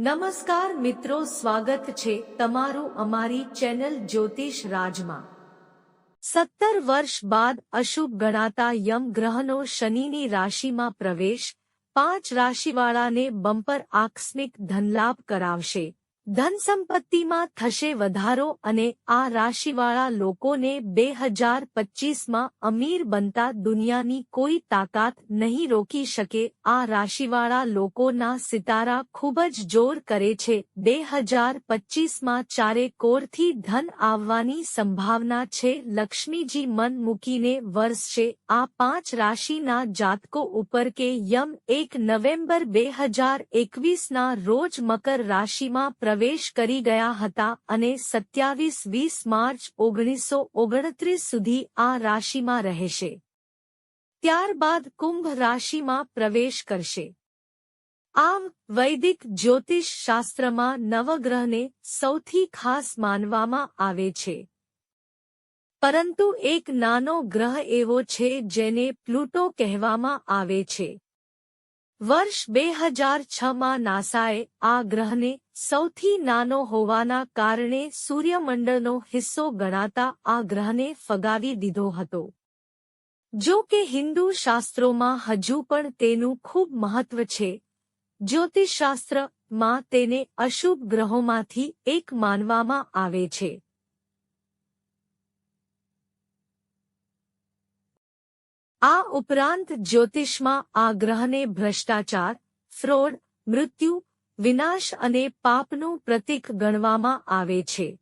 નમસ્કાર મિત્રો, સ્વાગત છે તમારું અમારી ચેનલ જ્યોતિષ રાજમાં. સત્તર વર્ષ બાદ અશુભ ગણાતા યમ ગ્રહનો શનિની રાશિમાં પ્રવેશ પાંચ રાશિવાળાને બમ્પર આકસ્મિક ધનલાભ કરાવશે. ધન સંપત્તિમાં થશે વધારો અને આ રાશિવાળા લોકોને બે હજાર પચીસમાં અમીર બનતા દુનિયાની કોઈ તાકાત નહીં રોકી શકે. આ રાશિવાળા લોકોના સિતારા ખૂબ જ જોર કરે છે. બે હજાર પચીસમાં ચારે કોરથી ધન આવવાની સંભાવના છે. લક્ષ્મીજી મન મૂકીને વરસશે. આ પાંચ રાશિના જાતકો ઉપર કે યમ એક નવેમ્બર બે હજાર એકવીસના રોજ મકર રાશિમાં કરી ગયા હતા અને સત્યાવીસ વીસ માર્ચ ઓગણીસો ઓગણત્રીસ સુધી આ રાશિમાં રહેશે. ત્યારબાદ કુંભ રાશિમાં પ્રવેશ કરશે. આમ, વૈદિક જ્યોતિષ શાસ્ત્રમાં નવગ્રહને સૌથી ખાસ માનવામાં આવે છે. પરંતુ એક નાનો ગ્રહ એવો છે જેને પ્લુટો કહેવામાં આવે છે. વર્ષ બે હજાર છમાં નાસાએ આ ગ્રહને સૌથી નાનો હોવાના કારણે સૂર્યમંડળનો હિસ્સો ગણાતા આ ગ્રહને ફગાવી દીધો હતો. જો કે હિન્દુ શાસ્ત્રોમાં હજુ પણ તેનું ખૂબ મહત્વ છે. જ્યોતિષશાસ્ત્રમાં તેને અશુભ ગ્રહોમાંથી એક માનવામાં આવે છે. આ ઉપરાંત જ્યોતિષમાં આ ગ્રહને ભ્રષ્ટાચાર, ફ્રોડ, મૃત્યુ વિનાશ અને પાપનું પ્રતીક ગણવામાં આવે છે.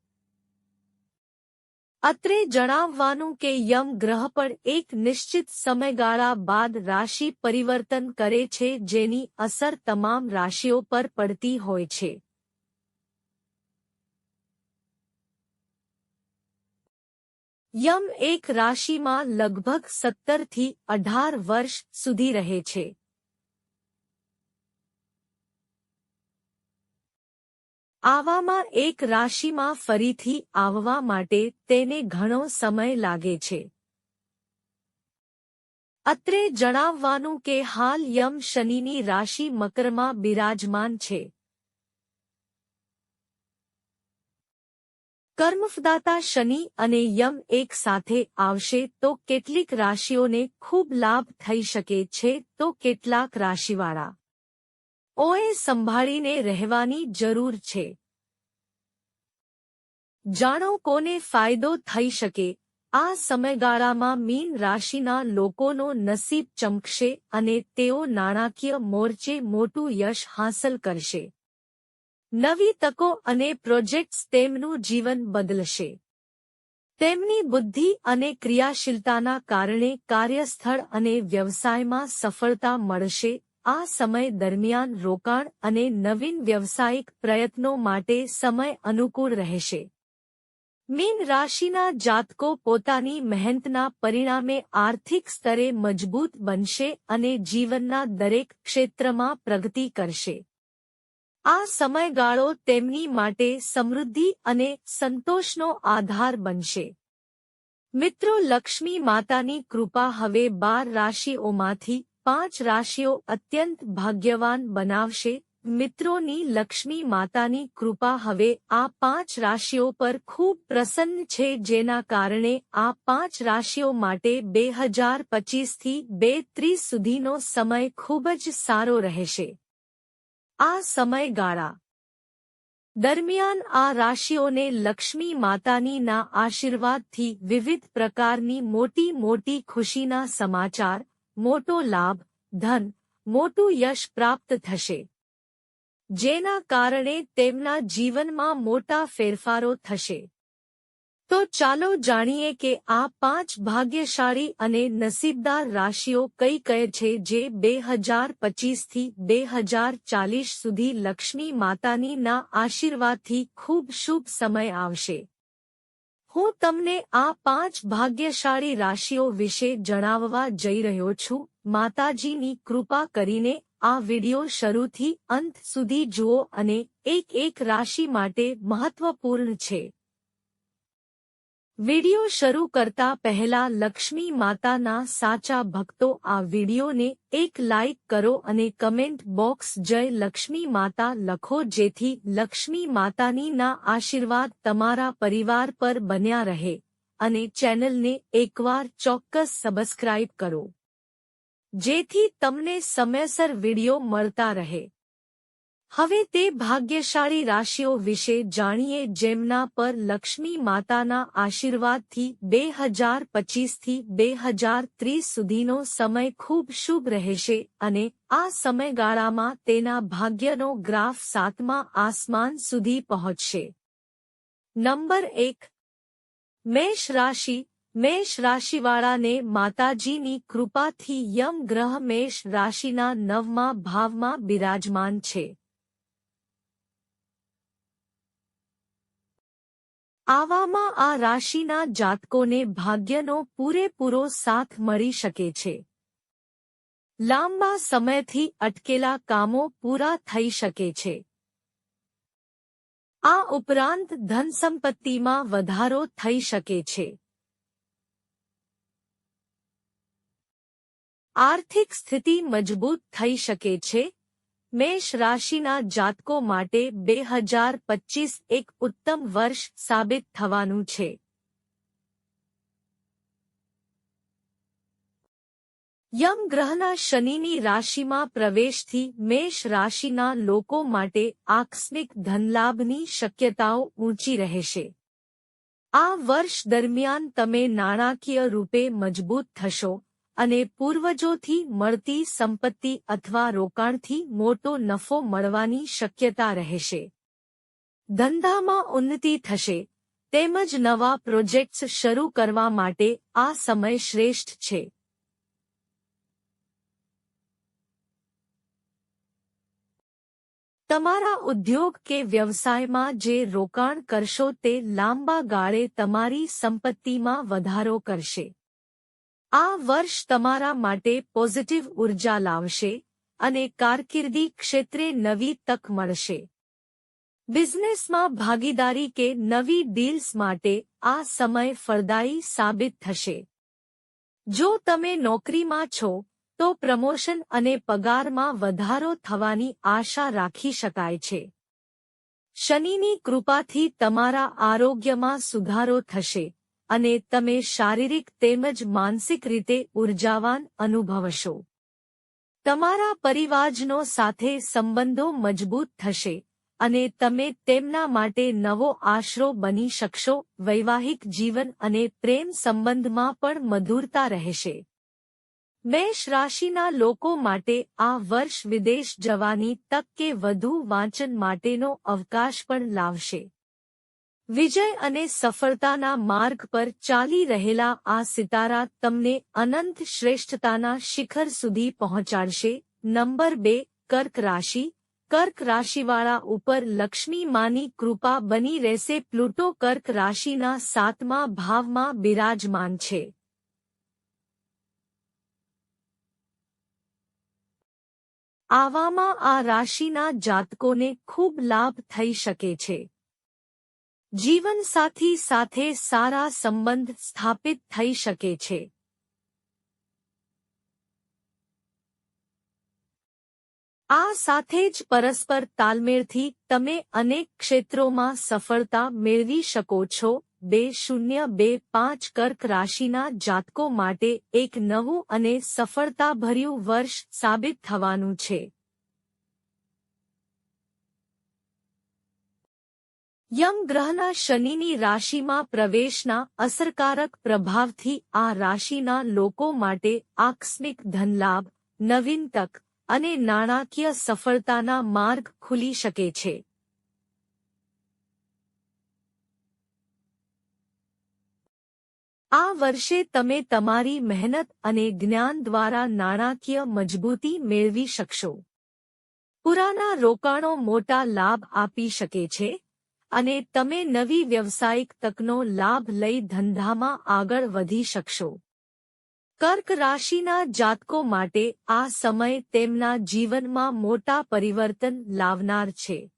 અત્રે જણાવવાનું કે યમ ગ્રહ પણ એક નિશ્ચિત સમયગાળા બાદ રાશિ પરિવર્તન કરે છે જેની અસર તમામ રાશિઓ પર પડતી હોય છે. યમ એક રાશિમાં લગભગ સત્તરથી અઢાર વર્ષ સુધી રહે છે. આવામાં એક રાશિમાં ફરીથી આવવા માટે તેને ઘણો સમય લાગે છે. અત્રે જણાવવાનું કે હાલ યમ શનિની રાશિ મકરમાં બિરાજમાન છે. કર્મફદાતા શનિ અને યમ એક સાથે આવશે તો કેટલીક રાશિઓને ખૂબ લાભ થઈ શકે છે તો કેટલાક રાશિવાળા. ઓએ સંભાળીને રહેવાની જરૂર છે. જાણો કોને ફાયદો થઈ શકે. આ સમયગાળામાં મીન રાશિના લોકોનો નસીબ ચમકશે અને તેઓ નાણાકીય મોરચે મોટું યશ હાંસલ કરશે. નવી તકો અને પ્રોજેક્ટ્સ તેમનું જીવન બદલશે. તેમની બુદ્ધિ અને ક્રિયાશીલતાના કારણે કાર્યસ્થળ અને વ્યવસાયમાં સફળતા મળશે આ સમય દરમિયાન રોકાણ અને નવીન વ્યવસાયિક પ્રયત્નો માટે સમય અનુકૂળ રહેશે. મીન રાશિના જાતકો પોતાની મહેનતના પરિણામે આર્થિક સ્તરે મજબૂત બનશે અને જીવનના દરેક ક્ષેત્રમાં પ્રગતિ કરશે. આ સમયગાળો તેમની માટે સમૃદ્ધિ અને સંતોષનો આધાર બનશે. મિત્રો લક્ષ્મી માતાની કૃપા હવે બાર રાશિઓમાંથી પાંચ રાશિઓ અત્યંત ભાગ્યવાન બનાવશે. મિત્રોની લક્ષ્મી માતાની કૃપા હવે આ પાંચ રાશિઓ પર ખૂબ પ્રસન્ન છે, જેના કારણે આ પાંચ રાશિઓ માટે બે હજાર પચીસથી બે ત્રીસ સુધીનો સમય ખૂબ જ સારો રહેશે. આ સમયગાળા દરમિયાન આ રાશિઓને લક્ષ્મી માતાની ના આશીર્વાદથી વિવિધ પ્રકારની મોટી મોટી ખુશીના સમાચાર મોટો લાભ, ધન, મોટું યશ પ્રાપ્ત થશે. જેના કારણે તેમના જીવનમાં મોટા ફેરફારો થશે. તો ચાલો જાણીએ કે આ પાંચ ભાગ્યશાળી અને નસીબદાર રાશિઓ કઈ કહે છે જે બે હજાર પચીસથી બે હજાર ચાલીસ સુધી લક્ષ્મી માતાની ના આશીર્વાદથી ખૂબ શુભ સમય આવશે. હું તમને આ પાંચ ભાગ્યશાળી રાશિઓ વિશે જણાવવા જઈ રહ્યો છું. માતાજીની કૃપા કરીને આ વિડિયો શરૂથી અંત સુધી જુઓ અને એક એક રાશિ માટે મહત્વપૂર્ણ છે. વિડિયો શરૂ કરતા પહેલા લક્ષ્મી માતાના સાચા ભક્તો આ વિડિયોને એક લાઇક કરો અને કમેન્ટ બોક્સ જય લક્ષ્મી માતા લખો જેથી લક્ષ્મી માતાની ના આશીર્વાદ તમારા પરિવાર પર બન્યા રહે અને ચેનલને એકવાર ચોક્કસ સબસ્ક્રાઇબ કરો. જેથી તમને સમયસર વિડિયો મળતા રહે. હવે તે ભાગ્યશાળી રાશિઓ વિશે જાણીએ જેમના પર લક્ષ્મી માતાના આશીર્વાદથી બે હજાર પચીસથી બે હજાર ત્રીસ સુધીનો સમય ખૂબ શુભ રહેશે અને આ સમયગાળામાં તેના ભાગ્યનો ગ્રાફ સાતમા આસમાન સુધી પહોંચશે. નંબર એક. મેષ રાશિ. મેષ રાશિવાળાને માતાજીની કૃપાથી યમ ગ્રહ મેષ રાશિના નવમા ભાવમાં બિરાજમાન છે. આવામાં આ રાશિના જાતકોને ભાગ્યનો પૂરેપૂરો સાથ મળી શકે છે. લાંબા સમયથી અટકેલા કામો પૂરા થઈ શકે છે. આ ઉપરાંત ધનસંપત્તિમાં વધારો થઈ શકે છે. આર્થિક સ્થિતિ મજબૂત થઈ શકે છે. મેષ રાશિના જાતકો માટે બે હજાર પચીસ એક ઉત્તમ વર્ષ સાબિત થવાનું છે. યમ ગ્રહના શનિની રાશિમાં પ્રવેશથી મેષ રાશિના લોકો માટે આકસ્મિક ધનલાભની શક્યતાઓ ઊંચી રહેશે. આ વર્ષ દરમિયાન તમે નાણાકીય રૂપે મજબૂત થશો. અને પૂર્વજોથી મળતી સંપત્તિ અથવા રોકાણથી મોટો નફો મળવાની શક્યતા રહેશે. ધંધામાં ઉન્નતિ થશે. તેમજ નવા પ્રોજેક્ટ્સ શરૂ કરવા માટે આ સમય શ્રેષ્ઠ છે. તમારા ઉદ્યોગ કે વ્યવસાયમાં જે રોકાણ કરશો તે લાંબા ગાળે તમારી સંપત્તિમાં વધારો કરશે. આ વર્ષ તમારા માટે પોઝિટિવ ઊર્જા લાવશે અને કારકિર્દી ક્ષેત્રે નવી તક મળશે. બિઝનેસમાં ભાગીદારી કે નવી ડીલ્સ માટે આ સમય ફળદાયી સાબિત થશે. જો તમે નોકરીમાં છો, તો પ્રમોશન અને પગારમાં વધારો થવાની આશા રાખી શકાય છે. શનિની કૃપાથી તમારા આરોગ્યમાં સુધારો થશે. અને તમે શારીરિક તેમજ માનસિક રીતે ઉર્જાવાન અનુભવશો. તમારા પરિવારજનો સાથે સંબંધો મજબૂત થશે અને તમે તેમના માટે નવો આશરો બની શકશો, વૈવાહિક જીવન અને પ્રેમ સંબંધમાં પણ મધુરતા રહેશે. મેષ રાશિના લોકો માટે આ વર્ષ વિદેશ જવાની તક કે વધુ વાંચન માટેનો અવકાશ પણ લાવશે. વિજય અને સફળતાના માર્ગ પર ચાલી રહેલા આ સિતારા તમને અનંત શ્રેષ્ઠતાના શિખર સુધી પહોંચાડશે. નંબર બે, કર્ક રાશિ. કર્ક રાશિવાળા ઉપર લક્ષ્મી માની કૃપા બની રહેશે. પ્લુટો કર્ક રાશિના સાતમા ભાવમાં બિરાજમાન છે. આવામાં આ રાશિના જાતકોને ખૂબ લાભ થઈ શકે છે. જીવનસાથી સાથે સારા સંબંધ સ્થાપિત થઈ શકે છે. આ સાથે જ પરસ્પર તાલમેળથી તમે અનેક ક્ષેત્રોમાં સફળતા મેળવી શકો છો. બે શૂન્ય બે પાંચ કર્ક રાશિના જાતકો માટે એક નવું અને સફળતાભર્યું વર્ષ સાબિત થવાનું છે. યમ ગ્રહના શનિની રાશિમાં પ્રવેશના અસરકારક પ્રભાવથી આ રાશિના લોકો માટે આકસ્મિક ધનલાભ, નવીન તક અને નાણાકીય સફળતાના માર્ગ ખુલી શકે છે. આ વર્ષે તમે તમારી મહેનત અને જ્ઞાન દ્વારા નાણાકીય મજબૂતી મેળવી શકશો. પુરાના રોકાણો મોટા લાભ આપી શકે છે. અને તમે નવી વ્યવસાયિક તકનો લાભ લઈ ધંધામાં આગળ વધી શકશો. કર્ક રાશિના જાતકો માટે આ સમય તેમના જીવનમાં મોટા પરિવર્તન લાવનાર છે.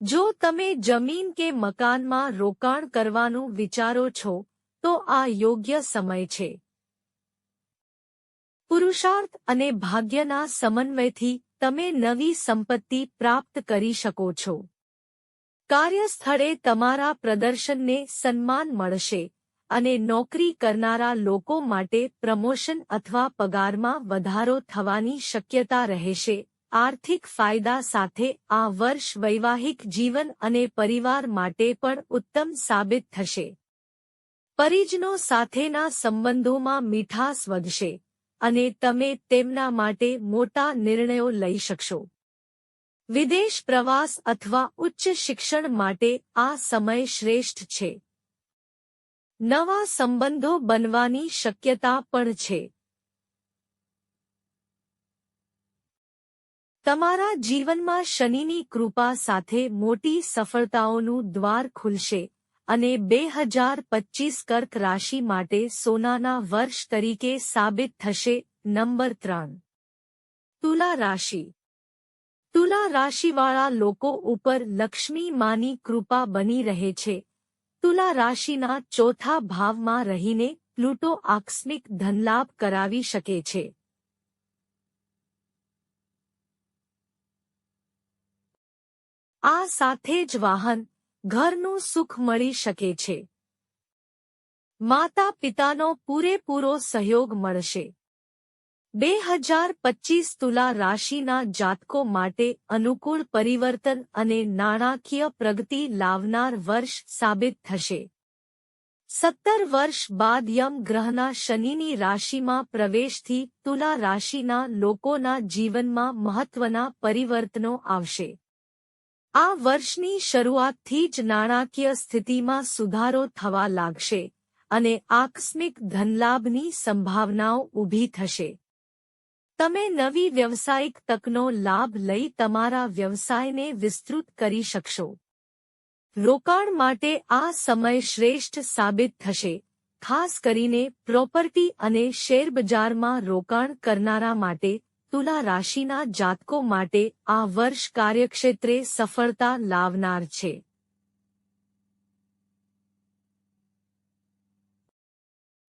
જો તમે જમીન કે મકાનમાં રોકાણ કરવાનું વિચારો છો, તો આ યોગ્ય સમય છે. પુરુષાર્થ અને ભાગ્યના સમન્વયથી તમે નવી સંપત્તિ પ્રાપ્ત કરી શકો છો. કાર્યસ્થળે તમારા પ્રદર્શનને સન્માન મળશે અને નોકરી કરનારા લોકો માટે પ્રમોશન અથવા પગારમાં વધારો થવાની શક્યતા રહેશે. આર્થિક ફાયદા સાથે આ વર્ષ વૈવાહિક જીવન અને પરિવાર માટે પણ ઉત્તમ સાબિત થશે. પરિજનો સાથેના સંબંધોમાં મીઠાસ વધશે. અને તમે તેમના માટે મોટા નિર્ણયો લઈ શકશો. વિદેશ પ્રવાસ અથવા ઉચ્ચ શિક્ષણ માટે આ સમય શ્રેષ્ઠ છે. નવા સંબંધો બનવાની શક્યતા પણ છે. તમારા જીવનમાં શનિની કૃપા સાથે મોટી સફળતાઓનું દ્વાર ખુલશે. અને બે હજાર પચીસ કર્ક રાશિ માટે સોનાના વર્ષ તરીકે સાબિત થશે, નંબર ત્રણ. તુલા રાશિ. તુલા રાશિવાળા લોકો ઉપર લક્ષ્મી માની કૃપા બની રહે છે. તુલા રાશિના ચોથા ભાવમાં રહીને પ્લુટો આકસ્મિક ધનલાભ કરાવી શકે છે. આ સાથે જ વાહન ઘરનું સુખ મળી શકે છે. માતા પિતાનો પૂરેપૂરો સહયોગ મળશે. બે હજાર પચીસ તુલા રાશિના જાતકો માટે અનુકૂળ પરિવર્તન અને નાણાકીય પ્રગતિ લાવનાર વર્ષ સાબિત થશે. સત્તર વર્ષ બાદ યમ ગ્રહના શનિની રાશિમાં પ્રવેશથી તુલા રાશિના લોકોના જીવનમાં મહત્વના પરિવર્તનો આવશે. આ વર્ષની શરૂઆતથી જ નાણાકીય સ્થિતિમાં સુધારો થવા લાગશે અને આકસ્મિક ધનલાભની સંભાવનાઓ ઊભી થશે. તમે નવી વ્યવસાયિક તકનો લાભ લઈ તમારા વ્યવસાયને વિસ્તૃત કરી શકશો. રોકાણ માટે આ સમય શ્રેષ્ઠ સાબિત થશે, ખાસ કરીને પ્રોપર્ટી અને શેરબજારમાં રોકાણ કરનારા માટે તુલા રાશિના જાતકો માટે આ વર્ષ કાર્યક્ષેત્રે સફળતા લાવનાર છે.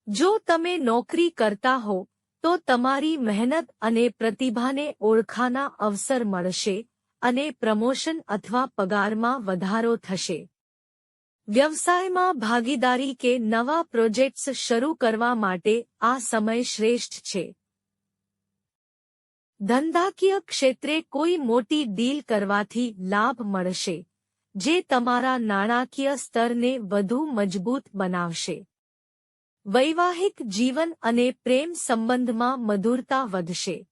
જો તમે નોકરી કરતા હો, તો તમારી મહેનત અને પ્રતિભાને ઓળખાના અવસર મળશે અને પ્રમોશન અથવા પગારમાં વધારો થશે. વ્યવસાયમાં ભાગીદારી કે નવા પ્રોજેક્ટ્સ શરૂ કરવા માટે આ સમય શ્રેષ્ઠ છે. ધંધાકીય ક્ષેત્રે કોઈ મોટી ડીલ કરવાથી લાભ મળશે, જે તમારા નાણાકીય સ્તરને વધુ મજબૂત બનાવશે. વૈવાહિક જીવન અને પ્રેમ સંબંધમાં મધુરતા વધશે.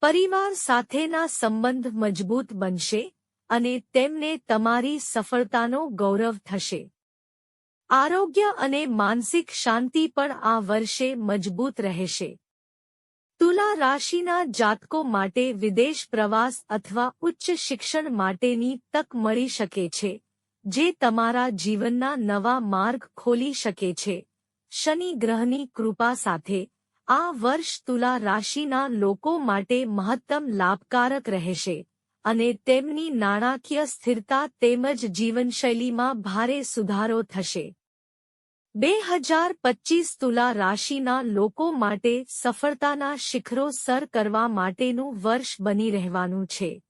પરિવાર સાથેના સંબંધ મજબૂત બનશે અને તેમને તમારી સફળતાનો ગૌરવ થશે. આરોગ્ય અને માનસિક શાંતિ પણ આ વર્ષે મજબૂત રહેશે. તુલા રાશિના જાતકો માટે વિદેશ પ્રવાસ અથવા ઉચ્ચ શિક્ષણ માટેની તક મળી શકે છે, જે તમારા જીવનના નવા માર્ગ ખોલી શકે છે. શનિ ગ્રહની કૃપા સાથે, આ વર્ષ તુલા રાશિના લોકો માટે મહત્તમ લાભકારક રહેશે અને તેમની નાણાકીય સ્થિરતા તેમજ જીવનશૈલીમાં ભારે સુધારો થશે. બે હજાર પચીસ તુલા રાશિના લોકો માટે સફળતાના શિખરો સર કરવા માટેનું વર્ષ બની રહેવાનું છે.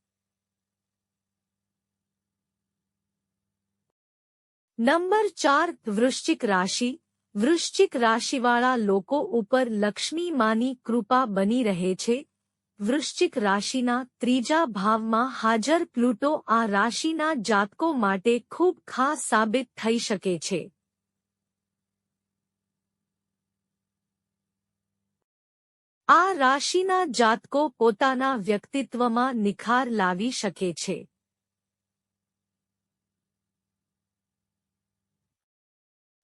નંબર ચાર, વૃશ્ચિક રાશિ. વૃશ્ચિક રાશિવાળા લોકો ઉપર લક્ષ્મી માની કૃપા બની રહે છે. વૃશ્ચિક રાશિના ત્રીજા ભાવમાં હાજર પ્લુટો આ રાશિના જાતકો માટે ખૂબ ખાસ સાબિત થઈ શકે છે. આ રાશિના જાતકો પોતાના વ્યક્તિત્વમાં નિખાર લાવી શકે છે.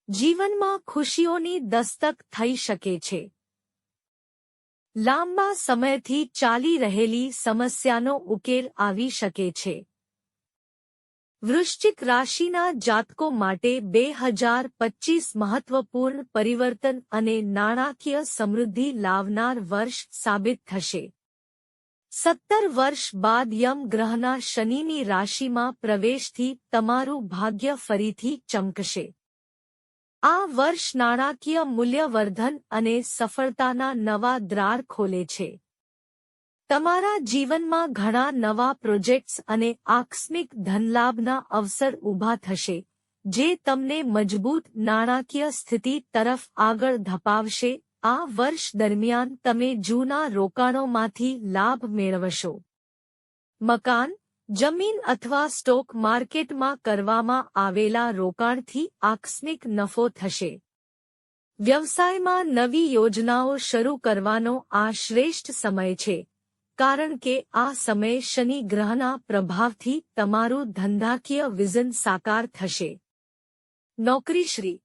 જીવનમાં ખુશીઓની દસ્તક થઈ શકે છે. લાંબા સમયથી ચાલી રહેલી સમસ્યાનો ઉકેલ આવી શકે છે. વૃશ્ચિક રાશિના જાતકો માટે બે હજાર પચીસ મહત્વપૂર્ણ પરિવર્તન અને નાણાકીય સમૃદ્ધિ લાવનાર વર્ષ સાબિત થશે. સત્તર વર્ષ બાદ યમ ગ્રહના શનિની રાશિમાં પ્રવેશથી તમારું ભાગ્ય ફરીથી ચમકશે. આ વર્ષ નાણાકીય મૂલ્યવર્ધન અને સફળતાના નવા દ્રાર ખોલે છે. તમારા જીવનમાં ઘણા નવા પ્રોજેક્ટ્સ અને આકસ્મિક ધનલાભના અવસર ઊભા થશે, જે તમને મજબૂત નાણાકીય સ્થિતિ તરફ આગળ ધપાવશે. આ વર્ષ દરમિયાન તમે જૂના રોકાણોમાંથી લાભ મેળવશો. મકાન, જમીન અથવા સ્ટોક માર્કેટમાં કરવામાં આવેલા રોકાણથી આકસ્મિક નફો થશે. વ્યવસાયમાં નવી યોજનાઓ શરૂ કરવાનો આ શ્રેષ્ઠ સમય છે. કારણ કે આ સમયે શનિ ગ્રહના પ્રભાવથી તમારું ધંધાકીય વિઝન સાકાર થશે. નોકરીશ્રી.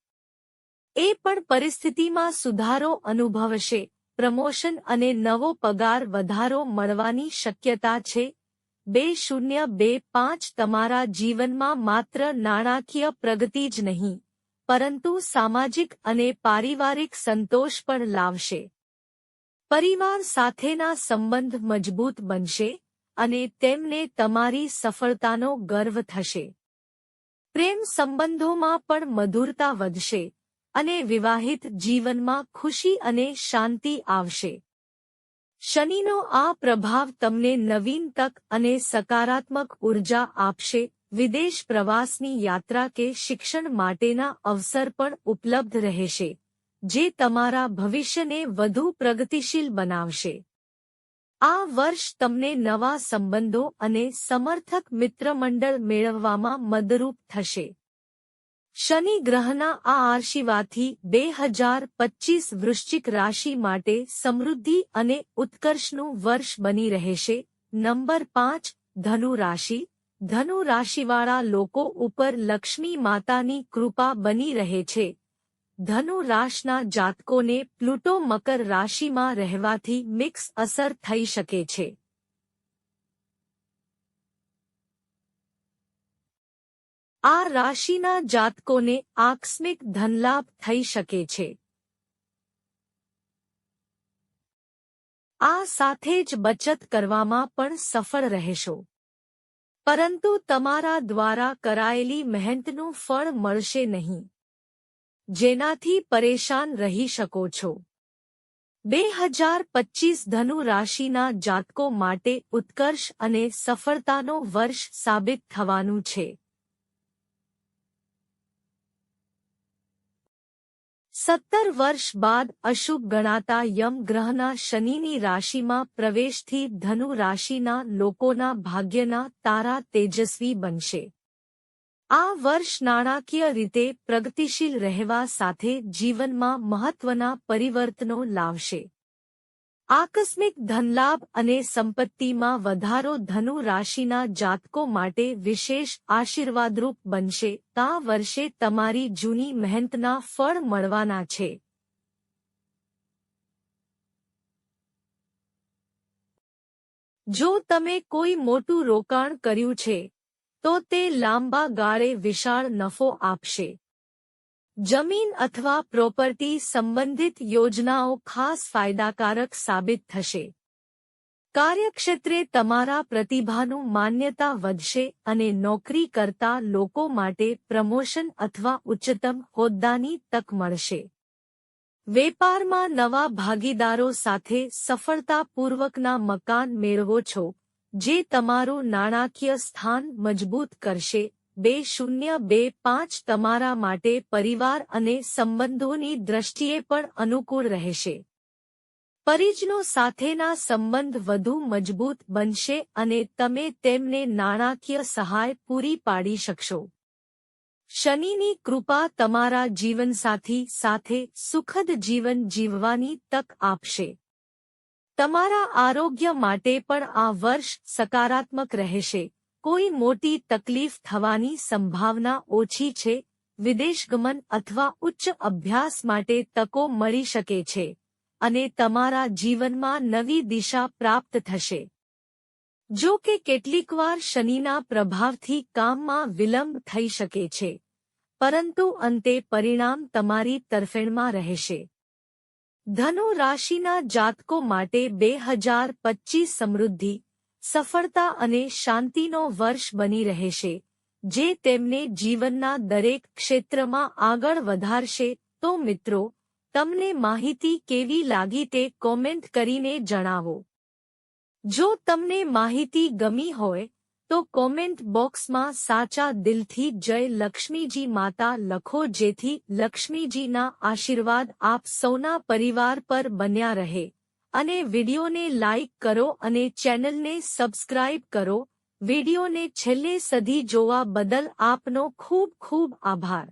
એ પણ પરિસ્થિતિમાં સુધારો અનુભવશે, પ્રમોશન અને નવો પગાર વધારો મળવાની શક્યતા છે. બે શૂન્ય બે પાંચ તમારા જીવનમાં માત્ર નાણાકીય પ્રગતિ જ નહીં, પરંતુ સામાજિક અને પારિવારિક સંતોષ પણ લાવશે. પરિવાર સાથેના સંબંધ મજબૂત બનશે અને તેમને તમારી સફળતાનો ગર્વ થશે. પ્રેમ સંબંધોમાં પણ મધુરતા વધશે અને વિવાહિત જીવનમાં ખુશી અને શાંતિ આવશે. શનિનો આ પ્રભાવ તમને નવીન તક અને સકારાત્મક ઊર્જા આપશે. વિદેશ પ્રવાસની યાત્રા કે શિક્ષણ માટેના અવસર પણ ઉપલબ્ધ રહેશે. જે તમારા ભવિષ્યને વધુ પ્રગતિશીલ બનાવશે. આ વર્ષ તમને નવા સંબંધો અને સમર્થક મિત્રમંડળ મેળવવામાં મદરૂપ થશે. શનિ ગ્રહના આ આશીર્વાદથી બે હજાર પચીસ વૃશ્ચિક રાશિ માટે સમૃદ્ધિ અને ઉત્કર્ષનું વર્ષ બની રહેશે. નંબર પાંચ, ધનુ રાશિ. ધનુ રાશિવાળા લોકો ઉપર લક્ષ્મી માતાની કૃપા બની રહે છે. ધનુ રાશના જાતકોને પ્લુટો મકર રાશિમાં રહેવાથી મિક્સ અસર થઈ શકે છે. આ રાશિના જાતકોને આકસ્મિક ધનલાભ થઈ શકે છે. આ સાથે જ બચત કરવામાં પણ સફળ રહેશો. પરંતુ તમારા દ્વારા કરાયેલી મહેનતનું ફળ મળશે નહીં. જેનાથી પરેશાન રહી શકો છો. બે હજાર પચીસ ધનુ રાશિના જાતકો માટે ઉત્કર્ષ અને સફળતાનો વર્ષ સાબિત થવાનું છે. સત્તર વર્ષ બાદ અશુભ ગણાતા યમ ગ્રહના શનિની રાશિમાં પ્રવેશથી ધનુ રાશિના લોકોના ભાગ્યના તારા તેજસ્વી બનશે. આ વર્ષ નાણાકીય રીતે પ્રગતિશીલ રહેવા સાથે જીવનમાં મહત્વના પરિવર્તનો લાવશે. આકસ્મિક ધનલાભ અને સંપત્તિમાં વધારો ધનુ રાશિના જાતકો માટે વિશેષ આશીર્વાદરૂપ બનશે. તા વર્ષે તમારી જૂની મહેનતના ફળ મળવાના છે. જો તમે કોઈ મોટું રોકાણ કર્યું છે તો તે લાંબા ગાળે વિશાળ નફો આપશે. જમીન અથવા પ્રોપર્ટી સંબંધિત યોજનાઓ ખાસ ફાયદાકારક સાબિત થશે. કાર્યક્ષેત્રે તમારા પ્રતિભાનું માન્યતા વધશે અને નોકરી કરતા લોકો માટે પ્રમોશન અથવા ઉચ્ચતમ હોદ્દાની તક મળશે. વેપારમાં નવા ભાગીદારો સાથે સફળતાપૂર્વકના મકાન મેળવો છો. જે તમારું નાણાકીય સ્થાન મજબૂત કરશે. બે શૂન્ય બે પાંચ તમારા માટે પરિવાર અને સંબંધોની દ્રષ્ટિએ પણ અનુકૂળ રહેશે. પરિજનો સાથેના સંબંધ વધુ મજબૂત બનશે અને તમે તેમને નાણાકીય સહાય પૂરી પાડી શકશો. શનિની કૃપા તમારા જીવનસાથી સાથે સુખદ જીવન જીવવાની તક આપશે. તમારા આરોગ્ય માટે પણ આ વર્ષ સકારાત્મક રહેશે. કોઈ મોટી તકલીફ થવાની સંભાવના ઓછી છે. વિદેશગમન અથવા ઉચ્ચ અભ્યાસ માટે તકો મળી શકે છે. અને તમારા જીવનમાં નવી દિશા પ્રાપ્ત થશે. જો કે કેટલીકવાર શનિના પ્રભાવથી કામમાં વિલંબ થઈ શકે છે. પરંતુ અંતે પરિણામ તમારી તરફેણમાં રહેશે. ધનુ રાશિના જાતકો માટે બે હજાર પચીસ સમૃદ્ધિ, સફળતા અને શાંતિનો વર્ષ બની રહેશે, જે તેમને જીવનના દરેક ક્ષેત્રમાં આગળ વધારશે. તો મિત્રો, તમને માહિતી કેવી લાગી તે કોમેન્ટ કરીને જણાવો. જો તમને માહિતી ગમી હોય તો કોમેન્ટ બોક્સમાં સાચા દિલથી જય લક્ષ્મીજી માતા લખો જેથી લક્ષ્મીજીના આશીર્વાદ આપ સૌના પરિવાર પર બન્યા રહે. અને વિડિયોને લાઇક કરો અને ચેનલને સબસ્ક્રાઇબ કરો. વિડિયોને છેલ્લે સધી જોવા બદલ આપનો ખૂબ ખૂબ આભાર.